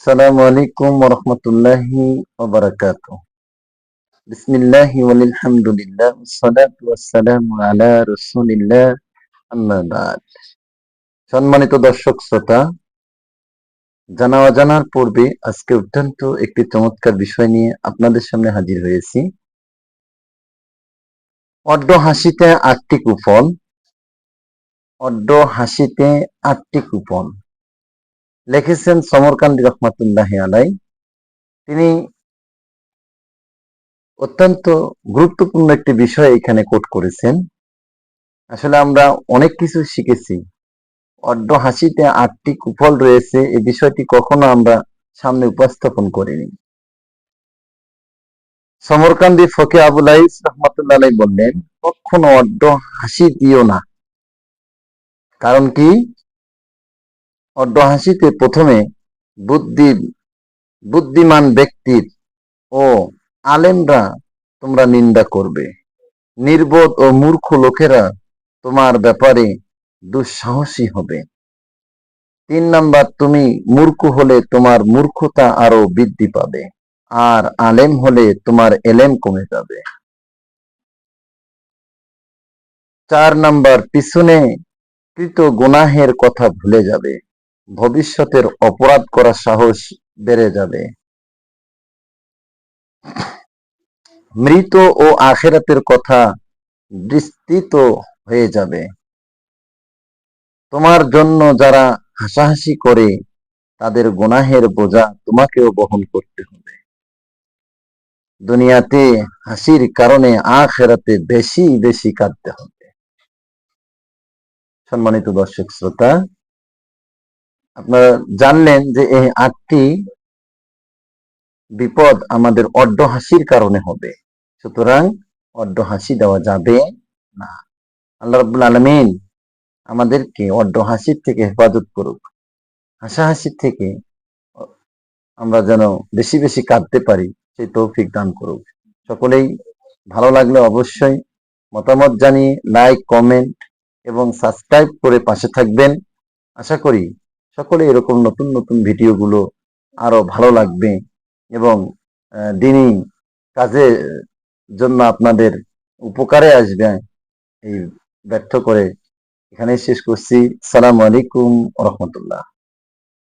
السلام عليكم ورحمة الله وبركاته بسم الله والحمد لله والصلاة والسلام على رسول الله أما بعد সম্মানিত দর্শক শ্রোতা জানা অজানার পূর্বে আজকে অত্যন্ত একটি চমৎকার বিষয় নিয়ে আপনাদের সামনে হাজির হয়েছি অড্ড হাসিতে আটটি কুপন অড্ড হাসিতে আটটি কুপন লিখেছেন সমরকান্দি রহমাতুল্লাহ আলাই তিনি অত্যন্ত গুরুত্বপূর্ণ একটি বিষয় এখানে কোট করেছেন। আসলে আমরা অনেক কিছু শিখেছি। অড্ড হাসিতে আটটি কুফল রয়েছে, এই বিষয়টি কখনো আমরা সামনে উপস্থাপন করিনি। সমরকান্দি ফকে আবুল আইস রহমতুল্লাহ বললেন, কখনো অড্ড হাসি দিও না। কারণ কি? অড্ড হাসিতে প্রথমে বুদ্ধি বুদ্ধিমান ব্যক্তির ও আলেমরা তোমরা নিন্দা করবে। নির্বোধ ও মূর্খ লোকেরা তোমার ব্যাপারে দুঃসাহসী হবে। তিন নাম্বার, তুমি মূর্খ হলে তোমার মূর্খতা আরও বৃদ্ধি পাবে, আর আলেম হলে তোমার এলেম কমে যাবে। চার নাম্বার, পিছনে কৃত গুনাহের কথা ভুলে যাবে। ভবিষ্যতের অপরাধ করার সাহস বেড়ে যাবে। মৃত ও আখেরাতের কথা বিস্তৃত হয়ে যাবে। তোমার জন্য যারা হাসাহাসি করে, তাদের গুনাহের বোঝা তোমাকেও বহন করতে হবে। দুনিয়াতে হাসির কারণে আখেরাতে বেশি বেশি কাঁদতে হবে। সম্মানিত দর্শক, শ্রোতা আপনারা জানলেন যে এই আটটি বিপদ আমাদের অড্ড হাসির কারণে হবে। সুতরাং অড্ড হাসি দেওয়া যাবে না। আল্লাহ রব্বুল আলমিন আমাদেরকে অড্ড হাসির থেকে হেফাজত করুক। হাসাহাসির থেকে আমরা যেন বেশি বেশি কাঁদতে পারি, সেই তৌফিক দান করুক। সকলেই ভালো লাগলে অবশ্যই মতামত জানিয়ে লাইক কমেন্ট এবং সাবস্ক্রাইব করে পাশে থাকবেন। আশা করি সকলে এরকম নতুন নতুন ভিডিওগুলো আরও ভালো লাগবে এবং দিনই কাজে জন্য আপনাদের উপকারে আসবে এই ব্যর্থ করে। এখানে শেষ করছি। সালাম আলাইকুম রহমতুল্লাহ।